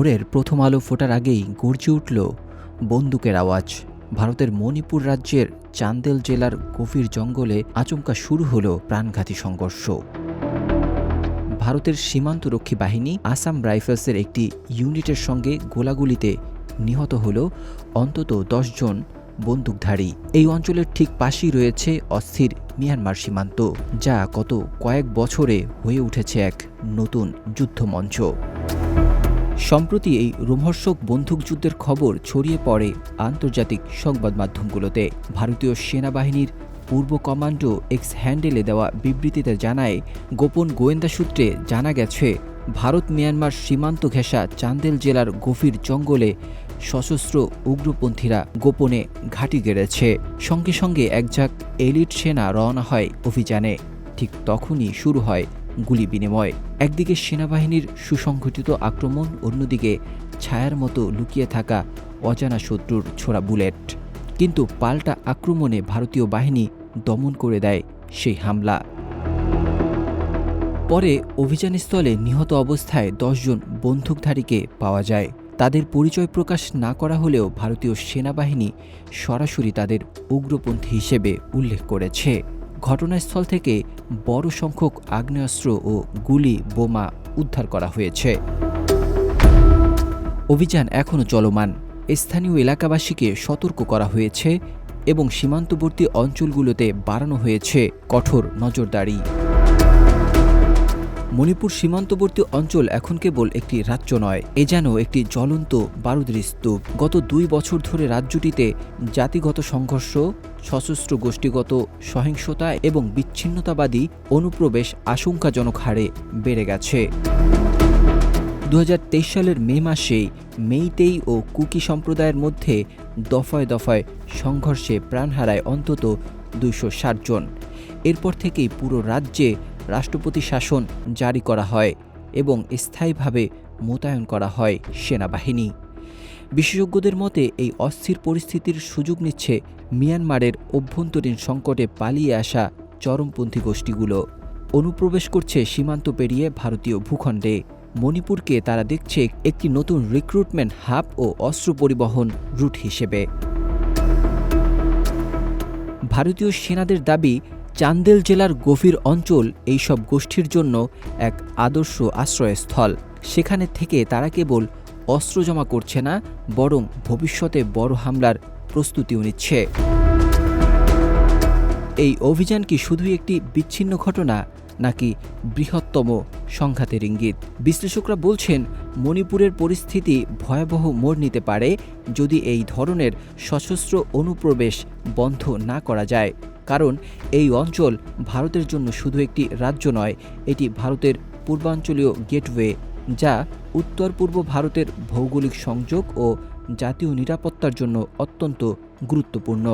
ভোরের প্রথম আলো ফোটার আগেই গর্জে উঠল বন্দুকের আওয়াজ। ভারতের মণিপুর রাজ্যের চান্দেল জেলার গভীর জঙ্গলে আচমকা শুরু হল প্রাণঘাতী সংঘর্ষ। ভারতের সীমান্তরক্ষী বাহিনী আসাম রাইফেলসের একটি ইউনিটের সঙ্গে গোলাগুলিতে নিহত হল অন্তত জন বন্দুকধারী। এই অঞ্চলের ঠিক পাশেই রয়েছে অস্থির মিয়ানমার সীমান্ত, যা গত কয়েক বছরে হয়ে উঠেছে এক নতুন যুদ্ধমঞ্চ। সম্প্রতি এই রোমহর্ষক বন্দুকযুদ্ধের খবর ছড়িয়ে পড়ে আন্তর্জাতিক সংবাদ মাধ্যমগুলোতে। ভারতীয় সেনাবাহিনীর পূর্ব কমান্ডো এক্স হ্যান্ডেলে দেওয়া বিবৃতিতে জানায়, গোপন গোয়েন্দা সূত্রে জানা গেছে, ভারত মিয়ানমার সীমান্ত ঘেঁষা চান্দেল জেলার গভীর জঙ্গলে সশস্ত্র উগ্রপন্থীরা গোপনে ঘাঁটি গেড়েছে। সঙ্গে সঙ্গে একঝাঁক এলিট সেনা রওনা হয় অভিযানে। ঠিক তখনই শুরু হয় গুলি বিনিময়। একদিকে সেনাবাহিনীর সুসংগঠিত আক্রমণ, অন্যদিকে ছায়ার মতো লুকিয়ে থাকা অজানা শত্রুর ছোড়া বুলেট। কিন্তু পাল্টা আক্রমণে ভারতীয় বাহিনী দমন করে দেয় সেই হামলা। পরে অভিযানস্থলে নিহত অবস্থায় দশজন বন্দুকধারীকে পাওয়া যায়। তাদের পরিচয় প্রকাশ না করা হলেও ভারতীয় সেনাবাহিনী সরাসরি তাদের উগ্রপন্থী হিসেবে উল্লেখ করেছে। ঘটনাস্থল থেকে বড় সংখ্যক আগ্নেয়াস্ত্র ও গুলি বোমা উদ্ধার করা হয়েছে। অভিযান এখনও চলমান। স্থানীয় এলাকাবাসীকে সতর্ক করা হয়েছে এবং সীমান্তবর্তী অঞ্চলগুলোতে বাড়ানো হয়েছে কঠোর নজরদারি। মণিপুর সীমান্তবর্তী অঞ্চল এখন কেবল একটি রাজ্য নয়, এ যেন একটি জ্বলন্ত বারুদের স্তূপ। গত দুই বছর ধরে রাজ্যটিতে জাতিগত সংঘর্ষ, সশস্ত্র গোষ্ঠীগত সহিংসতা এবং বিচ্ছিন্নতাবাদী অনুপ্রবেশ আশঙ্কাজনক হারে বেড়ে গেছে। দু হাজার তেইশ সালের মে মাসে মেইতেই ও কুকি সম্প্রদায়ের মধ্যে দফায় দফায় সংঘর্ষে প্রাণ হারায় অন্তত দুইশো জন। এরপর থেকেই পুরো রাজ্যে রাষ্ট্রপতি শাসন জারি করা হয় এবং স্থায়ীভাবে মোতায়েন করা হয় সেনাবাহিনী। বিশেষজ্ঞদের মতে, এই অস্থির পরিস্থিতির সুযোগ নিচ্ছে মিয়ানমারের অভ্যন্তরীণ সংকটে পালিয়ে আসা চরমপন্থী গোষ্ঠীগুলো। অনুপ্রবেশ করছে সীমান্ত পেরিয়ে ভারতীয় ভূখণ্ডে। মণিপুরকে তারা দেখছে একটি নতুন রিক্রুটমেন্ট হাব ও অস্ত্র পরিবহন রুট হিসেবে। ভারতীয় সেনাদের দাবি চান্দেল জেলার গভীর অঞ্চল এইসব গোষ্ঠীর জন্য এক আদর্শ আশ্রয়স্থল। সেখানে থেকে তারা কেবল অস্ত্র জমা করছে না, বরং ভবিষ্যতে বড় হামলার প্রস্তুতিও নিচ্ছে। এই অভিযান কি শুধুই একটি বিচ্ছিন্ন ঘটনা, নাকি বৃহত্তম সংঘাতের ইঙ্গিত? বিশ্লেষকরা বলছেন, মণিপুরের পরিস্থিতি ভয়াবহ মোড় নিতে পারে যদি এই ধরনের সশস্ত্র অনুপ্রবেশ বন্ধ না করা যায়। কারণ এই অঞ্চল ভারতের জন্য শুধু একটি রাজ্য নয়, এটি ভারতের পূর্বাঞ্চলীয় গেটওয়ে, যা উত্তর পূর্ব ভারতের ভৌগোলিক সংযোগ ও জাতীয় নিরাপত্তার জন্য অত্যন্ত গুরুত্বপূর্ণ।